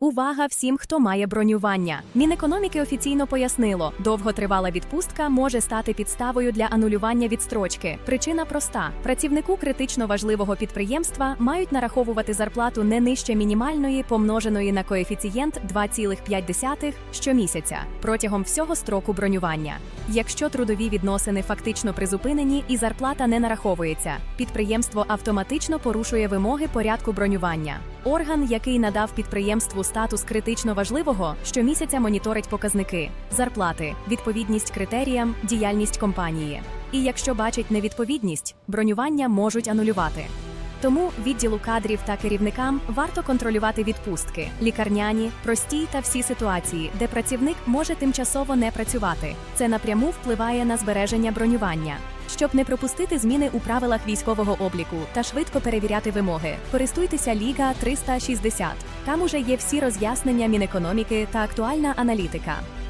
Увага всім, хто має бронювання. Мінекономіки офіційно пояснило, довготривала відпустка може стати підставою для анулювання відстрочки. Причина проста: працівнику критично важливого підприємства мають нараховувати зарплату не нижче мінімальної, помноженої на коефіцієнт 2,5 щомісяця протягом всього строку бронювання. Якщо трудові відносини фактично призупинені і зарплата не нараховується, підприємство автоматично порушує вимоги порядку бронювання. Орган, який надав підприємству статус критично важливого, щомісяця моніторить показники, зарплати, відповідність критеріям, діяльність компанії. І якщо бачить невідповідність, бронювання можуть анулювати. Тому відділу кадрів та керівникам варто контролювати відпустки, лікарняні, прості та всі ситуації, де працівник може тимчасово не працювати. Це напряму впливає на збереження бронювання. Щоб не пропустити зміни у правилах військового обліку та швидко перевіряти вимоги, користуйтеся Ліга 360. Там уже є всі роз'яснення Мінекономіки та актуальна аналітика.